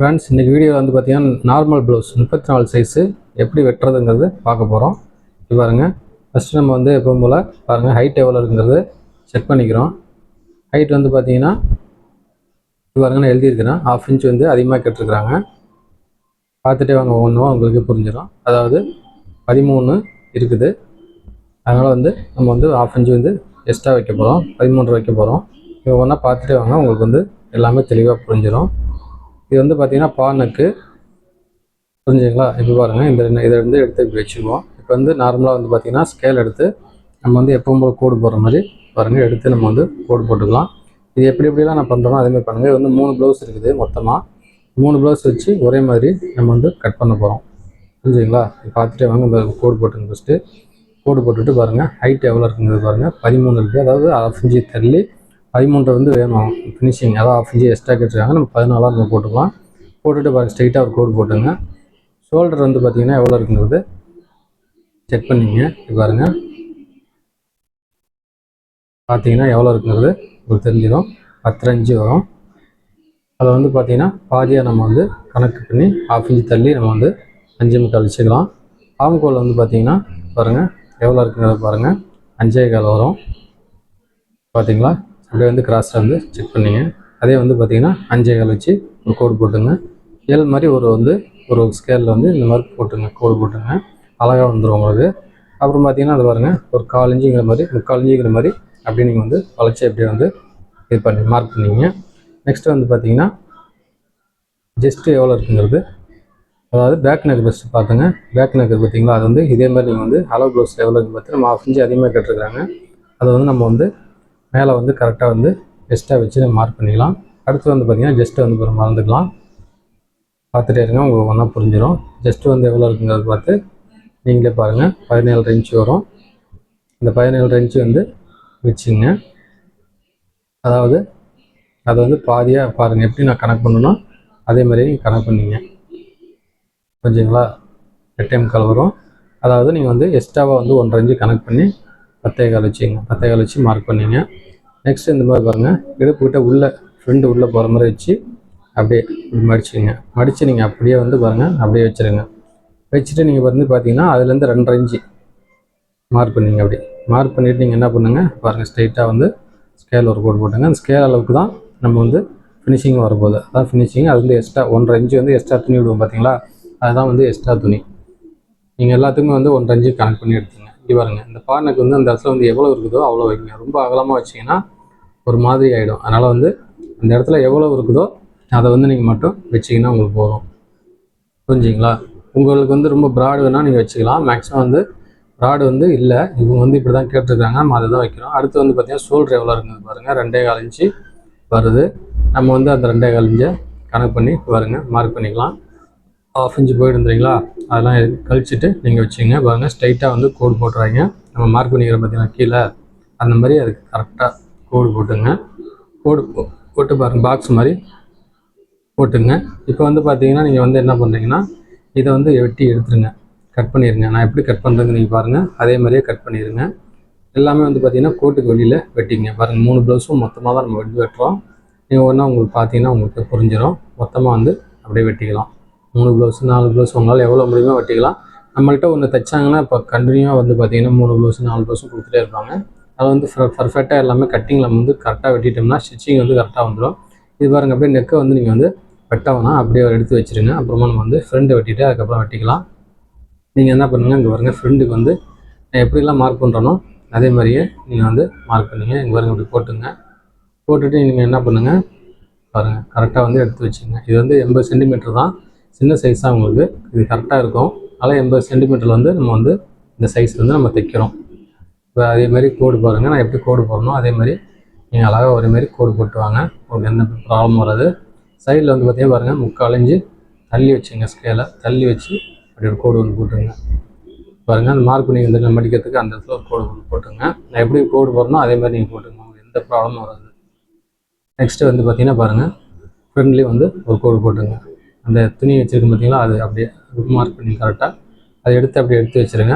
Friends இன்றைக்கி வீடியோவில் வந்து பார்த்தீங்கன்னா நார்மல் ப்ளவுஸ் முப்பத்தி நாலு சைஸு எப்படி வெட்டுறதுங்கிறது பார்க்க போகிறோம் இது பாருங்க. ஃபஸ்ட்டு நம்ம வந்து எப்பவும் போல் பாருங்கள் ஹைட் எவ்வளோ இருக்குங்கிறது செக் பண்ணிக்கிறோம். ஹைட் வந்து பார்த்தீங்கன்னா இது பாருங்க நான் எழுதியிருக்கிறேன். ஆஃப் இன்ச் வந்து அதிகமாக கேட்டிருக்கிறாங்க. பார்த்துட்டே வாங்க ஒன்றும் உங்களுக்கு புரிஞ்சிடும். அதாவது பதிமூணு இருக்குது. அதனால் வந்து நம்ம வந்து ஆஃப் இன்ச் வந்து எக்ஸ்ட்ரா வைக்க போகிறோம் பதிமூன்று வைக்க போகிறோம் இது ஒன்றா பார்த்துட்டே வாங்க உங்களுக்கு வந்து எல்லாமே தெளிவாக புரிஞ்சிடும். இது வந்து பார்த்தீங்கன்னா பானுக்கு. புரிஞ்சுங்களா இப்போ பாருங்கள் இந்த ரெண்டு- இதை வந்து எடுத்து இப்படி வச்சுக்குவோம் இப்போ வந்து நார்மலாக வந்து பார்த்தீங்கன்னா ஸ்கேல் எடுத்து நம்ம வந்து எப்பவும் போல் கோடு போடுற மாதிரி பாருங்கள் எடுத்து நம்ம வந்து கோடு போட்டுக்கலாம். இது எப்படி எப்படிலாம் நான் பண்ணுறோமோ அதேமாதிரி பண்ணுங்கள் இது வந்து மூணு ப்ளவுஸ் இருக்குது மொத்தமாக மூணு ப்ளவுஸ் வச்சு ஒரே மாதிரி நம்ம வந்து கட் பண்ண போகிறோம் புரிஞ்சுங்களா பார்த்துட்டே வாங்க இந்த கோடு போட்டுங்க ஃபஸ்ட்டு கோடு போட்டுட்டு பாருங்கள் ஹைட் எவ்வளோ இருக்குங்கிறது பாருங்கள் பதிமூணு இருக்குது அதாவது ஆஃப் இன்ச்சு தள்ளி பதிமூன்று வந்து வேணும். ஃபினிஷிங் அதாவது ஆஃப் இன்ச்சு எக்ஸ்ட்ரா கேட்டுருக்காங்க நம்ம பதினாலாம் நம்ம போட்டுக்கலாம். போட்டுட்டு பாருங்கள் ஸ்ட்ரைட்டாக ஒரு கோடு போட்டுங்க. ஷோல்டர் வந்து பார்த்தீங்கன்னா எவ்வளோ இருக்குங்கிறது செக் பண்ணிங்க. இது பார்த்தீங்கன்னா எவ்வளோ இருக்குங்கிறது உங்களுக்கு தெரிஞ்சிடும். பத்தரை வரும். அதை வந்து பார்த்தீங்கன்னா பாதியாக நம்ம வந்து கணக்கு பண்ணி ஆஃப் இன்ச்சு தள்ளி நம்ம வந்து அஞ்சு முக்கால் வச்சுக்கலாம். ஆம்கோல் வந்து பார்த்தீங்கன்னா பாருங்கள் எவ்வளோ இருக்குங்கிறத பாருங்கள் அஞ்சே கால் வரும். பார்த்தீங்களா அப்படியே வந்து கிராஸில் வந்து செக் பண்ணிங்க. அதே வந்து பார்த்தீங்கன்னா அஞ்சே கால் வச்சு ஒரு கோடு போட்டுங்க. ஏழு மாதிரி ஒரு வந்து ஒரு ஸ்கேலில் வந்து இந்த மாதிரி போட்டுங்க கோடு போட்டுங்க. அழகாக வந்துடும் உங்களுக்கு. அப்புறம் பார்த்தீங்கன்னா அது பாருங்கள் ஒரு கால் மாதிரி முக்கால் மாதிரி அப்படியே நீங்கள் வந்து வளைச்சி அப்படியே வந்து இது பண்ணி மார்க் பண்ணிங்க. நெக்ஸ்ட்டு வந்து பார்த்தீங்கன்னா ஜஸ்ட்டு எவ்வளோ இருக்குங்கிறது. அதாவது பேக் நெக் பெஸ்ட்டு பார்த்துங்க. பேக் நெக் பார்த்தீங்களா? அது வந்து இதே மாதிரி நீங்கள் வந்து அளவு ப்ளவுஸ் எவ்வளோ இருக்குன்னு பார்த்து நம்ம ஆஃப் இன்ச்சு அதிகமாக கேட்டிருக்காங்க அதை வந்து நம்ம வந்து மேலே வந்து கரெக்டாக வந்து எக்ஸ்ட்ரா வச்சு மார்க் பண்ணிக்கலாம். அடுத்து வந்து பார்த்தீங்கன்னா ஜஸ்ட்டு வந்து அப்புறம் மறந்துக்கலாம். பார்த்துட்டே இருங்க உங்களுக்கு ஒன்றா புரிஞ்சிடும் ஜஸ்ட்டு வந்து எவ்வளோ இருக்குங்கிறது பார்த்து நீங்களே பாருங்கள் பதினேழு இன்ச்சு வரும். இந்த பதினேழு இன்ச்சு வந்து வச்சுங்க. அதாவது அதை வந்து பாதியாக பாருங்கள் எப்படி நான் கணக்கு பண்ணணும் அதே மாதிரி நீங்கள் கணக்கு பண்ணிங்க. புரிஞ்சுங்களா? எட்டே கலவரும் அதாவது நீங்கள் வந்து எக்ஸ்ட்ராவாக வந்து ஒன்றரை இன்ச்சு கணக்கு பண்ணி பத்தே கால் வச்சுங்க பத்தே கால் வச்சு மார்க் பண்ணிங்க. நெக்ஸ்ட் இந்த மாதிரி பாருங்கள் இடுப்புக்கிட்ட உள்ளே ஃப்ரெண்டு உள்ளே போகிற மாதிரி வச்சு அப்படியே இப்படி மடிச்சுங்க மடித்து நீங்கள் அப்படியே வந்து பாருங்கள் அப்படியே வச்சுருங்க. வச்சுட்டு நீங்கள் வந்து பார்த்தீங்கன்னா அதுலேருந்து ரெண்டரை இன்ச்சு மார்க் பண்ணிங்க அப்படி. மார்க் பண்ணிவிட்டு நீங்கள் என்ன பண்ணுங்கள் பாருங்கள் ஸ்ட்ரைட்டாக வந்து ஸ்கேல் ஒரு போட்டு போட்டுங்க. அந்த ஸ்கேல் அளவுக்கு தான் நம்ம வந்து ஃபினிஷிங் வரப்போகுது. அதான் ஃபினிஷிங் அது வந்து எக்ஸ்ட்ரா ஒன்றரை இன்ச்சு வந்து எக்ஸ்ட்ரா துணி விடுவோம் பார்த்தீங்களா அதுதான் வந்து எக்ஸ்ட்ரா துணி. நீங்கள் எல்லாத்துக்குமே வந்து ஒன்றரை இன்ச்சு கனெக்ட் பண்ணி எடுத்துங்க. பாருங்கள் பாருங்க. இந்த பார்னக்கு வந்து அந்த இடத்துல வந்து எவ்வளோ இருக்குதோ அவ்வளோ வைக்கணும் ரொம்ப அகலமாக வச்சிங்கன்னா ஒரு மாதிரி ஆகிடும் அதனால் வந்து அந்த இடத்துல எவ்வளோ இருக்குதோ அதை வந்து நீங்கள் மட்டும் வச்சிங்கன்னா உங்களுக்கு போதும். புரிஞ்சுங்களா? உங்களுக்கு வந்து ரொம்ப ப்ராடு வேணால் நீங்கள் வச்சுக்கலாம். மேக்ஸிமம் வந்து ப்ராடு வந்து இல்லை. இவங்க வந்து இப்படி தான் கேட்டிருக்காங்க நம்ம அதை தான் வைக்கிறோம். அடுத்து வந்து பார்த்தீங்கன்னா ஷோல்டர் எவ்வளோ இருக்குது பாருங்கள் ரெண்டே கால் இன்ச்சு வருது. நம்ம வந்து அந்த ரெண்டே கால் இன்ச்சை கணக்கு பண்ணி பாருங்க. மார்க் பண்ணிக்கலாம். ஆஃப் இன்ச்சு போயிடுந்துறீங்களா அதெல்லாம் எடு- கழிச்சிட்டு நீங்கள் வச்சுங்க பாருங்கள் ஸ்ட்ரைட்டாக வந்து கோடு போட்டுறாங்க. நம்ம மார்க் பண்ணிக்கிற பார்த்தீங்கன்னா கீழே? அந்த மாதிரி அதுக்கு கரெக்டாக கோடு போட்டுங்க. கோடு போ- போட்டு பாருங்கள் பாக்ஸ் மாதிரி போட்டுங்க. இப்போ வந்து பார்த்தீங்கன்னா நீங்கள் வந்து என்ன பண்ணுறீங்கன்னா இதை வந்து வெட்டி எடுத்துருங்க. கட் பண்ணிடுங்க நான் எப்படி கட் பண்ணுறதுன்னு நீங்கள் பாருங்கள் அதே மாதிரியே கட் பண்ணிடுங்க எல்லாமே வந்து பார்த்தீங்கன்னா கோட்டுக்கு வெளியில் வெட்டிங்க. பாருங்கள் மூணு ப்ளவுஸும் மொத்தமாக தான் நம்ம வெட்டி வெட்டுறோம். நீங்கள் ஒன்றா உங்களுக்கு பார்த்தீங்கன்னா உங்களுக்கு புரிஞ்சிடும் மொத்தமாக வந்து அப்படியே வெட்டிக்கலாம். மூணு ப்ளவுஸ் நாலு ப்ளவுஸ் உங்களால் எவ்வளோ முடியுமோ வெட்டிக்கலாம். நம்மள்கிட்ட ஒன்று தைச்சாங்கன்னா இப்போ கண்டினியூவாக வந்து பார்த்தீங்கன்னா மூணு ப்ளவுஸ் நாலு ப்ளவுஸும் கொடுத்துட்டே இருப்பாங்க. அதில் வந்து பர்ஃபெக்டாக எல்லாமே கட்டிங்கில் வந்து கரெக்டாக வெட்டிட்டோம்னா ஸ்டிச்சிங் வந்து கரெக்டாக வந்துடும் இது பாருங்கள் அப்படியே நெக்கை வந்து நீங்கள் வந்து வெட்ட வேணாம் அப்படியே எடுத்து வச்சிருங்க. அப்புறமா நம்ம வந்து ஃப்ரெண்டை வெட்டிட்டு அதுக்கப்புறம் வெட்டிக்கலாம். நீங்கள் என்ன பண்ணுங்கள் இங்கே பாருங்கள் ஃப்ரெண்டுக்கு வந்து நான் எப்படிலாம் மார்க் பண்ணுறனோ அதே மாதிரியே நீங்கள் வந்து மார்க் பண்ணுங்க. இங்கே பாருங்க இப்படி போட்டுங்க. போட்டுட்டு நீங்கள் என்ன பண்ணுங்கள் பாருங்கள் கரெக்டாக வந்து எடுத்து வச்சுங்க இது வந்து எண்பது சென்டிமீட்டர் தான். சின்ன சைஸாக உங்களுக்கு இது கரெக்டாக இருக்கும். அதனால் எண்பது சென்டிமீட்டரில் வந்து நம்ம வந்து இந்த சைஸ் வந்து நம்ம தைக்கிறோம். இப்போ அதே மாதிரி கோடு பாருங்கள் நான் எப்படி கோடு போடணும்? அதே மாதிரி நீங்கள் அழகாக ஒரே மாதிரி கோடு போட்டு வாங்க. உங்களுக்கு எந்த ப்ராப்ளம் வராது. சைடில் வந்து பார்த்தீங்கன்னா பாருங்கள் முக்கால் அழிஞ்சு தள்ளி வச்சுங்க ஸ்கேலை தள்ளி வச்சு அப்படி ஒரு கோடு ஒன்று போட்டுருங்க. பாருங்கள் அந்த மார்க் நீங்கள் வந்து மடிக்கிறதுக்கு அந்த இடத்துல ஒரு கோடு ஒன்று போட்டுருங்க. நான் எப்படி கோடு போடணும் அதே மாதிரி நீங்கள் போட்டுருங்க உங்களுக்கு எந்த ப்ராப்ளமும் வராது. நெக்ஸ்ட்டு வந்து பார்த்தீங்கன்னா பாருங்கள் ஃப்ரெண்ட்லி வந்து ஒரு கோடு போட்டுருங்க. அந்த துணி வச்சுருக்கோம் பார்த்தீங்களா அது அப்படியே மார்க் பண்ணி கரெக்டாக அதை எடுத்து அப்படியே எடுத்து வச்சுருங்க.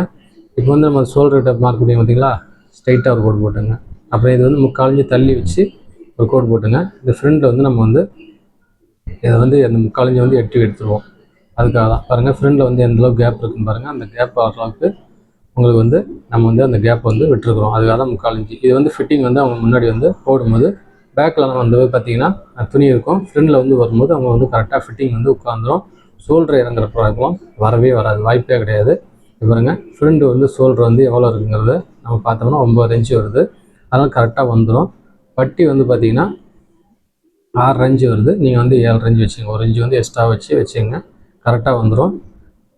இப்போ வந்து நம்ம ஷோல்டர்கிட்ட மார்க் பண்ணி பார்த்தீங்களா ஸ்ட்ரைட்டாக ஒரு கோடு போட்டுங்க. அப்புறம் இது வந்து முக்காலஞ்சு தள்ளி வச்சு ஒரு கோடு போட்டுங்க. இந்த ஃப்ரண்ட்டில் வந்து நம்ம வந்து இதை வந்து அந்த முக்காலஞ்சி வந்து எட்டி எடுத்துருவோம். அதுக்காக தான். பாருங்கள் ஃப்ரெண்டில் வந்து எந்தளவுக்கு கேப் இருக்குன்னு பாருங்கள் அந்த கேப் ஆகிற அளவுக்கு உங்களுக்கு வந்து நம்ம வந்து அந்த கேப் வந்து விட்டுருக்குறோம். அதுக்காக தான் முக்கால் இது வந்து ஃபிட்டிங் வந்து அவங்க முன்னாடி வந்து போடும்போது பேக்கில் வந்து பார்த்தீங்கன்னா துணி இருக்கும். ஃப்ரண்டில் வந்து வரும்போது அவங்க வந்து கரெக்டாக ஃபிட்டிங் வந்து உட்காந்துரும் ஷோல்டர் இறங்குற ப்ராப்ளம் வரவே வராது. வாய்ப்பே கிடையாது. இது பாருங்க ஃப்ரண்ட் வந்து ஷோல்டர் வந்து எவ்வளோ இருக்குங்கிறது நம்ம பார்த்தோம்னா ஒம்பது இன்ச்சு வருது. அதனால் கரெக்டாக வந்துடும் பட்டி வந்து பார்த்தீங்கன்னா ஆறு ரஞ்சு வருது. நீங்கள் வந்து ஏழு ரஞ்சு வச்சுங்க ஒரு இன்ச்சு வந்து எக்ஸ்ட்ரா வச்சு வச்சுங்க கரெக்டாக வந்துடும்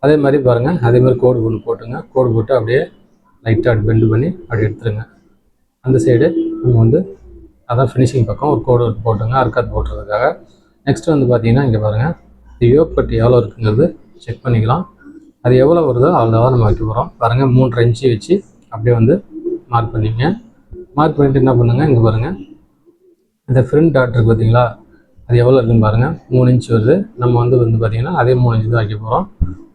அதே மாதிரி பாருங்கள் அதே மாதிரி கோடு ஒன்று போட்டுங்க. கோடு போட்டு அப்படியே லைட்டாக பெண்டு பண்ணி அப்படி எடுத்துருங்க. அந்த சைடு நம்ம வந்து அதான் ஃபினிஷிங் பக்கம் ஒரு கோடு போட்டுங்க அர்க்காத் போட்டுறதுக்காக. நெக்ஸ்ட் வந்து பார்த்தீங்கன்னா இங்கே பாருங்கள் இந்த யோக் பட்டி எவ்வளோ இருக்குங்கிறது செக் பண்ணிக்கலாம். அது எவ்வளோ வருதோ அவ்வளோ தான் நம்ம வைக்க போகிறோம் பாருங்கள் மூன்று இன்ச்சு வச்சு அப்படியே வந்து மார்க் பண்ணிங்க. மார்க் பண்ணிட்டு என்ன பண்ணுங்கள் இங்கே பாருங்கள் இந்த ஃப்ரண்ட் டாட் பார்த்தீங்களா அது எவ்வளோ இருக்குன்னு பாருங்கள் மூணு இன்ச் வருது. நம்ம வந்து வந்து பார்த்திங்கன்னா அதே மூணு இன்ச்சு தான் வைக்க போகிறோம்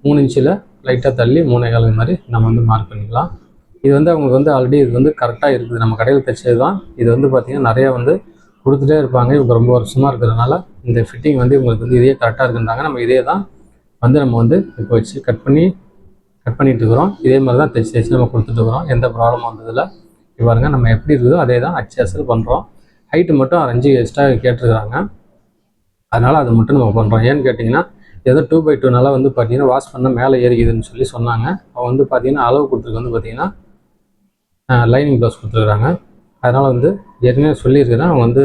மூணு இன்ச்சில் லைட்டாக தள்ளி மூணே கால் மாதிரி நம்ம வந்து மார்க் பண்ணிக்கலாம். இது வந்து அவங்களுக்கு வந்து ஆல்ரெடி இது வந்து கரெக்டாக இருக்குது. நம்ம கடையில் தைச்சது தான் இது வந்து பார்த்திங்கன்னா நிறையா வந்து கொடுத்துட்டே இருப்பாங்க. இவங்க ரொம்ப வருஷமாக இருக்கிறதுனால இந்த ஃபிட்டிங் வந்து இவங்களுக்கு வந்து இதே கரெக்டாக இருக்குன்றாங்க. நம்ம இதே தான் வந்து நம்ம வந்து இப்போ வச்சு கட் பண்ணி கட் பண்ணிட்டு இருக்கிறோம். இதே மாதிரி தான் தைச்சு தைச்சு நம்ம கொடுத்துட்டு இருக்கிறோம். எந்த ப்ராப்ளமும் வந்ததில்ல. இப்போ பாருங்க நம்ம எப்படி இருக்குதோ அதே தான் அச்சு அசல் பண்ணுறோம் ஹைட்டு மட்டும் அஞ்சு எக்ஸ்ட்ரா கேட்டிருக்கிறாங்க. அதனால் அது மட்டும் நம்ம பண்ணுறோம் ஏன்னு கேட்டிங்கன்னா ஏதோ டூ பை டூனால வந்து பார்த்தீங்கன்னா வாஷ் பண்ணால் மேலே ஏறிக்குதுன்னு சொல்லி சொன்னாங்க. அவங்க வந்து பார்த்தீங்கன்னா அளவு கொடுத்துருக்கு வந்து பார்த்தீங்கன்னா லைனிங் ப்ளவுஸ் கொடுத்துருக்குறாங்க. அதனால் வந்து ஏற்கனவே சொல்லியிருக்கிறேன் அவங்க வந்து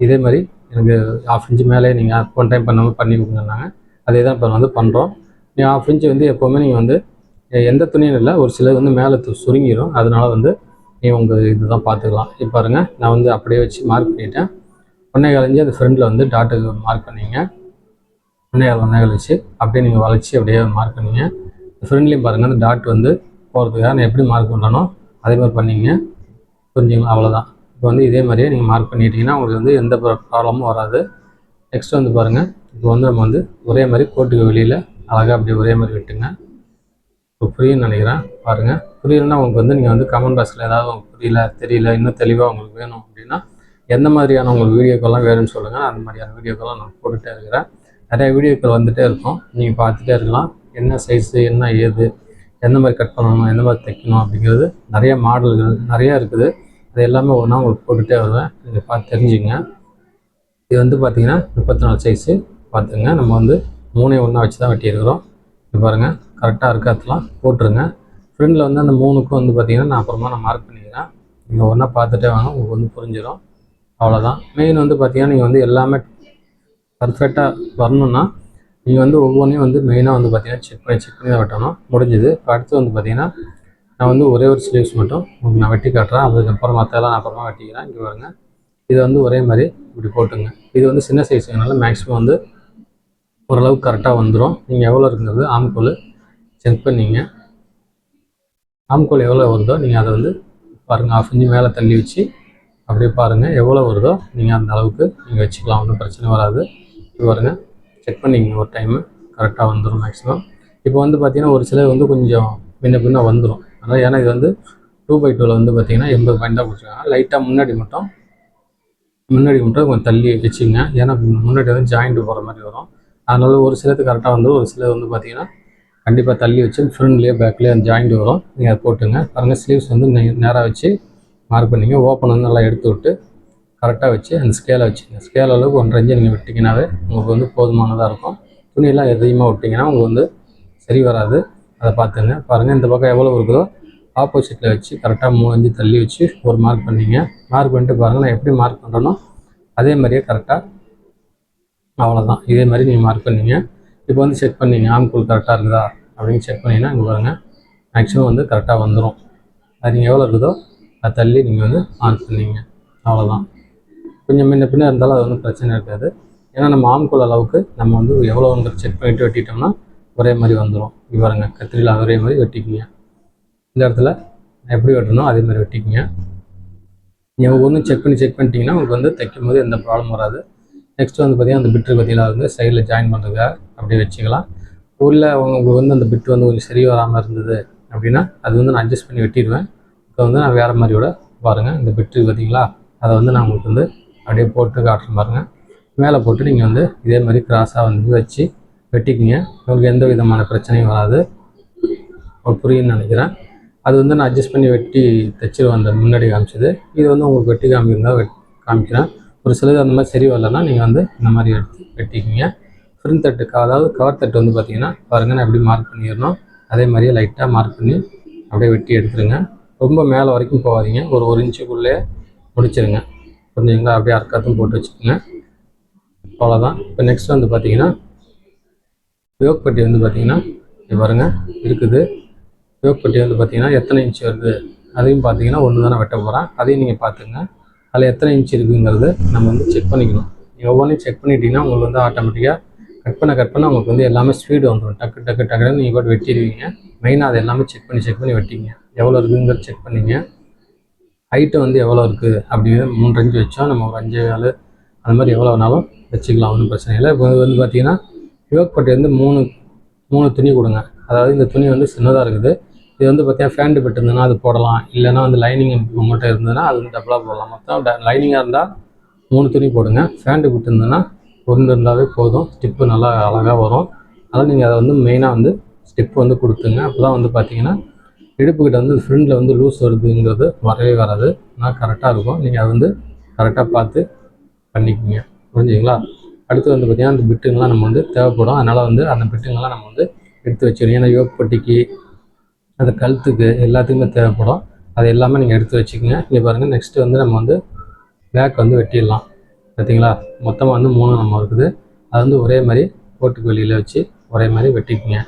இதே மாதிரி எனக்கு ஆஃப் இன்ச்சு மேலே நீங்கள் ஒன் டைம் பண்ணாமல் பண்ணி கொடுங்கன்னாங்க. அதே தான் இப்போ வந்து பண்ணுறோம் நீங்கள் ஆஃப் இன்ச்சு வந்து எப்போவுமே நீங்கள் வந்து எந்த துணியும் இல்லை ஒரு சிலது வந்து மேலே சுருங்கிடும் அதனால் வந்து நீங்கள் உங்கள் இது தான் பார்த்துக்கலாம். இப்போ பாருங்க நான் வந்து அப்படியே வச்சு மார்க் பண்ணிட்டேன். ஒன்றே காலஞ்சு அந்த ஃப்ரண்டில் வந்து டாட்டுக்கு மார்க் பண்ணிங்க. ஒன்றே கால் ஒன்றே கால் வச்சு அப்படியே நீங்கள் வளைச்சி அப்படியே மார்க் பண்ணீங்க. ஃப்ரெண்ட்லேயும் பாருங்கள் அந்த டாட் வந்து போகிறதுக்காக நான் எப்படி மார்க் பண்ணணும் அதே மாதிரி பண்ணிங்க. புரிஞ்சுங்களா? அவ்வளோதான் இப்போ வந்து இதே மாதிரியே நீங்கள் மார்க் பண்ணிட்டீங்கன்னா உங்களுக்கு வந்து எந்த ப்ராப்ளமும் வராது. நெக்ஸ்ட் வந்து பாருங்கள் இப்போ வந்து நம்ம வந்து ஒரே மாதிரி கோட்டுக்கு வெளியில் அழகாக அப்படியே ஒரே மாதிரி விட்டுங்க. இப்போ புரியும்னு நினைக்கிறேன். பாருங்கள் புரியலன்னா உங்களுக்கு வந்து நீங்கள் வந்து கமெண்ட் பாக்ஸில் ஏதாவது உங்களுக்கு புரியல தெரியல இன்னும் தெளிவாக உங்களுக்கு வேணும் அப்படின்னா எந்த மாதிரியான உங்களுக்கு வீடியோக்கெல்லாம் வேணும்னு சொல்லுங்கள் அந்த மாதிரியான வீடியோக்கெல்லாம் நான் போட்டுகிட்டே இருக்கிறேன். நிறைய வீடியோக்கள் வந்துகிட்டே இருக்கும். நீங்கள் பார்த்துட்டே இருக்கலாம். என்ன சைஸு என்ன ஏது எந்த மாதிரி கட் பண்ணணும் எந்த மாதிரி தைக்கணும் அப்படிங்கிறது நிறைய மாடல்கள் நிறையா இருக்குது. அது எல்லாமே ஒன்றா உங்களுக்கு போட்டுகிட்டே வருவேன். நீங்கள் பார்த்து தெரிஞ்சுங்க. இது வந்து பார்த்திங்கன்னா முப்பத்தி நாலு சைஸு பார்த்துங்க நம்ம வந்து மூணே ஒன்றா வச்சு தான் வெட்டியிருக்கிறோம் இது பாருங்கள் கரெக்டாக இருக்காதுலாம் போட்டுருங்க. ஃப்ரெண்டில் வந்து அந்த மூணுக்கும் வந்து பார்த்தீங்கன்னா நான் அப்புறமா நான் மார்க் பண்ணிக்கிறேன். நீங்கள் ஒன்றா பார்த்துட்டே வாங்க உங்களுக்கு வந்து புரிஞ்சிடும் அவ்வளோதான் மெயின் வந்து பார்த்தீங்கன்னா நீங்கள் வந்து எல்லாமே பர்ஃபெக்டாக வரணுன்னா நீங்கள் வந்து ஒவ்வொன்றையும் வந்து மெயினாக வந்து பார்த்தீங்கன்னா செக் பண்ணி செக் பண்ணி தான் வெட்டணும். முடிஞ்சுது. இப்போ அடுத்து வந்து பார்த்தீங்கன்னா நான் வந்து ஒரே ஒரு ஸ்லீவ்ஸ் மட்டும் உங்களுக்கு நான் வெட்டி காட்டுறேன். அதுக்கப்புறம் மற்றெல்லாம் நான் அப்புறமா வெட்டிக்கிறேன். இங்கே வருங்க இதை வந்து ஒரே மாதிரி இப்படி போட்டுங்க. இது வந்து சின்ன சைஸுங்கனால மேக்ஸிமம் வந்து ஓரளவுக்கு கரெக்டாக வந்துடும் நீங்கள் எவ்வளோ இருக்குங்கிறது ஆம்கோல் செக் பண்ணிங்க. ஆம்கோல் எவ்வளோ வருதோ நீங்கள் அதை வந்து பாருங்கள் ஆஃப் இன்ச்சு மேலே தள்ளி வச்சு அப்படியே பாருங்கள் எவ்வளோ வருதோ நீங்கள் அந்த அளவுக்கு நீங்கள் வச்சுக்கலாம். ஒன்றும் பிரச்சனை வராது. பாருங்கள் செக் பண்ணிங்க ஒரு டைமு கரெக்டாக வந்துடும் மேக்ஸிமம் இப்போ வந்து பார்த்தீங்கன்னா ஒரு சிலர் வந்து கொஞ்சம் முன்ன பின்ன வந்துடும் அதனால் ஏன்னா இது வந்து டூ பை டூவில் வந்து பார்த்தீங்கன்னா எண்பது பாயிண்ட் தான் கொடுத்துருக்காங்க. லைட்டாக முன்னாடி மட்டும் முன்னாடி மட்டும் கொஞ்சம் தள்ளி வச்சுங்க. ஏன்னா முன்னாடி வந்து ஜாயிண்ட் போகிற மாதிரி வரும். அதனால் ஒரு சிலத்துக்கு கரெக்டாக வந்துடும் ஒரு சிலர் வந்து பார்த்தீங்கன்னா கண்டிப்பாக தள்ளி வச்சு ஃப்ரண்ட்லேயே பேக்லேயே அந்த ஜாயிண்ட் வரும். நீங்கள் அதை போட்டுங்க. பாருங்கள் ஸ்லீவ்ஸ் வந்து நேராக வச்சு மார்க் பண்ணிங்க. ஓப்பன் வந்து நல்லா எடுத்து விட்டு கரெக்டாக வச்சு அந்த ஸ்கேலை வச்சுங்க ஸ்கேல் அளவுக்கு ஒன்றரை இன்ச்சு நீங்கள் விட்டிங்கனாவே உங்களுக்கு வந்து போதுமானதாக இருக்கும். துணியெல்லாம் எதையுமா விட்டிங்கன்னா உங்களுக்கு வந்து சரி வராது. அதை பார்த்துங்க பாருங்கள் இந்த பக்கம் எவ்வளோ இருக்குதோ ஆப்போசிட்டில் வச்சு கரெக்டாக மூணு அஞ்சு தள்ளி வச்சு ஒரு மார்க் பண்ணீங்க. மார்க் பண்ணிட்டு பாருங்கள் நான் எப்படி மார்க் பண்ணுறனோ அதே மாதிரியே கரெக்டாக அவ்வளோதான் இதே மாதிரி நீங்கள் மார்க் பண்ணீங்க. இப்போ வந்து செக் பண்ணீங்க ஆம்கூல் கரெக்டாக இருக்குதா அப்படின்னு செக் பண்ணிங்கன்னா இங்கே பாருங்கள் மேக்ஸிமம் வந்து கரெக்டாக வந்துடும் அது நீங்கள் எவ்வளோ இருக்குதோ அதை தள்ளி நீங்கள் வந்து மார்க் பண்ணிங்க. அவ்வளோதான் கொஞ்சம் முன்ன பின்ன இருந்தாலும் அது ஒன்றும் பிரச்சனை இருக்காது. ஏன்னா நம்ம ஆம்கோல் அளவுக்கு நம்ம வந்து எவ்வளோங்கிற செக் பண்ணிட்டு வெட்டிட்டோம்னா ஒரே மாதிரி வந்துடும் இவருங்க பாருங்க கத்திரியில் ஒரே மாதிரி வெட்டிக்கிங்க. இந்த இடத்துல எப்படி வெட்டணும் அதே மாதிரி வெட்டிக்கிங்க. நீங்கள் ஒவ்வொன்றும் செக் பண்ணி செக் பண்ணிட்டீங்கன்னா உங்களுக்கு வந்து தைக்கும் போது எந்த ப்ராப்ளம் வராது. நெக்ஸ்ட் வந்து பார்த்தீங்கன்னா அந்த பிட்டு பற்றியில் வந்து சைடில் ஜாயின் பண்ணுறதுக்காக அப்படியே வச்சுக்கலாம். உள்ள உங்களுக்கு வந்து அந்த பிட்டு வந்து கொஞ்சம் சரி வராமல் இருந்தது அப்படின்னா அது வந்து நான் அட்ஜஸ்ட் பண்ணி வெட்டிடுவேன். இப்போ வந்து நான் வேறு மாதிரியோட பாருங்கள் இந்த பிட்டு பார்த்தீங்களா அதை வந்து நான் உங்களுக்கு வந்து அப்படியே போட்டு காட்டுற பாருங்கள் மேலே போட்டு நீங்கள் வந்து இதே மாதிரி கிராஸாக வந்து வச்சு வெட்டிக்கிங்க. உங்களுக்கு எந்த விதமான பிரச்சனையும் வராது. ஒரு புரியும்னு நினைக்கிறேன். அது வந்து நான் அட்ஜஸ்ட் பண்ணி வெட்டி தைச்சிருவேன் அந்த முன்னாடி காமிச்சது. இது வந்து உங்களுக்கு வெட்டி காமிக்கிறதா வெட் காமிக்கிறேன். ஒரு சிலது அந்த மாதிரி சரி வரலன்னா நீங்கள் வந்து இந்த மாதிரி எடுத்து வெட்டிக்கிங்க. ஃப்ரிண்ட் தட்டுக்கு அதாவது கவர் தட்டு வந்து பார்த்தீங்கன்னா பாருங்கள் நான் எப்படி மார்க் பண்ணிடணும். அதே மாதிரியே லைட்டாக மார்க் பண்ணி அப்படியே வெட்டி எடுத்துருங்க. ரொம்ப மேலே வரைக்கும் போகாதீங்க. ஒரு ஒரு இன்ச்சுக்குள்ளே முடிச்சிருங்க. புரிஞ்சுங்களா அப்படியே அர்க்காத்தும் போட்டு வச்சுக்கோங்க. அவ்வளோதான் இப்போ நெக்ஸ்ட் வந்து பார்த்தீங்கன்னா யோக்பட்டி வந்து பார்த்தீங்கன்னா இது பாருங்க இருக்குது. யோக்பட்டி வந்து பார்த்தீங்கன்னா எத்தனை இன்ச் வருது? அதையும் பார்த்தீங்கன்னா ஒன்று தானே வெட்ட போகிறேன் அதையும் நீங்கள் பார்த்துங்க அதில் எத்தனை இன்ச் இருக்குங்கிறது நம்ம வந்து செக் பண்ணிக்கணும். நீங்கள் ஒவ்வொன்றையும் செக் பண்ணிட்டீங்கன்னா உங்களுக்கு வந்து ஆட்டோமேட்டிக்காக கட் பண்ண கட் பண்ண உங்களுக்கு வந்து எல்லாமே ஸ்பீடு வந்துடும் டக்கு டக்கு டக்குன்னு நீங்கள் போட்டு வெட்டிடுவீங்க. மெயினாக அதை எல்லாமே செக் பண்ணி செக் பண்ணி வெட்டிங்க எவ்வளோ இருக்குங்கிறது செக் பண்ணிங்க. ஹைட்டு வந்து எவ்வளோ இருக்குது அப்படின்னு மூன்று அஞ்சு வச்சோம். நம்ம ஒரு அஞ்சு நாலு அந்த மாதிரி எவ்வளோ வேணாலும் வச்சுக்கலாம் ஒன்றும் பிரச்சனை இல்லை. இப்போ வந்து பார்த்தீங்கன்னா யுவக்பட்டு வந்து மூணு மூணு துணி கொடுங்க. அதாவது இந்த துணி வந்து சின்னதாக இருக்குது. இது வந்து பார்த்தீங்கன்னா ஃபேண்டு பெட் இருந்ததுன்னா அது போடலாம். இல்லைன்னா வந்து லைனிங் மட்டும் இருந்ததுன்னா அது வந்து டபுளாக போடலாம். மொத்தம் லைனிங்காக இருந்தால் மூணு துணி போடுங்க. ஃபேண்டு பெட் இருந்ததுன்னா ஒன்று இருந்தாவே போதும். ஸ்டிப்பு நல்லா அழகாக வரும். அதனால் நீங்கள் அதை வந்து மெயினாக வந்து ஸ்டிப் வந்து கொடுத்துங்க. அப்போ தான் வந்து பார்த்தீங்கன்னா இடுப்புக்கிட்ட வந்து ஃப்ரண்டில் வந்து லூஸ் வருதுங்கிறது வரவே வராது. ஆனால் கரெக்டாக இருக்கும். நீங்கள் அதை வந்து கரெக்டாக பார்த்து பண்ணிக்கோங்க. புரிஞ்சுங்களா? அடுத்து வந்து பார்த்திங்கன்னா அந்த பிட்டுங்கெலாம் நம்ம வந்து தேவைப்படும். அதனால் வந்து அந்த பிட்டுங்கெல்லாம் நம்ம வந்து எடுத்து வச்சிடணும். ஏன்னா யோகப்பட்டிக்கு அந்த கழுத்துக்கு எல்லாத்துக்குமே தேவைப்படும். அது எல்லாமே நீங்கள் எடுத்து வச்சுக்கோங்க. இங்கே பாருங்கள் நெக்ஸ்ட்டு வந்து நம்ம வந்து பேக் வந்து வெட்டிடலாம். பார்த்தீங்களா மொத்தமாக வந்து மூணு நம்ம இருக்குது. அது வந்து ஒரே மாதிரி போட்டுக்கு வெளியில் வச்சு ஒரே மாதிரி வெட்டிக்குங்க.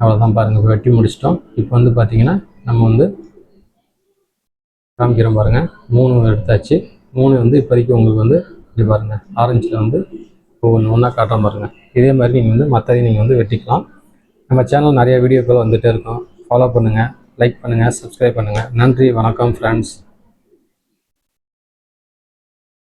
அவ்வளோதான் பாருங்கள் இப்போ வெட்டி முடிச்சிட்டோம். இப்போ வந்து பார்த்தீங்கன்னா நம்ம வந்து காமிக்கிறோம் பாருங்கள் மூணு எடுத்தாச்சு. மூணு வந்து இப்போதைக்கு உங்களுக்கு வந்து இப்படி பாருங்கள் ஆரஞ்சில் வந்து ஒவ்வொன்று ஒன்றா காட்டுறோம் பாருங்கள் இதே மாதிரி நீங்கள் வந்து மற்றதையும் நீங்கள் வந்து வெட்டிக்கலாம். நம்ம சேனல் நிறைய வீடியோக்கள் வந்துகிட்டே இருக்கும். ஃபாலோ பண்ணுங்கள் லைக் பண்ணுங்கள் சப்ஸ்கிரைப் பண்ணுங்கள் நன்றி வணக்கம் ஃப்ரெண்ட்ஸ்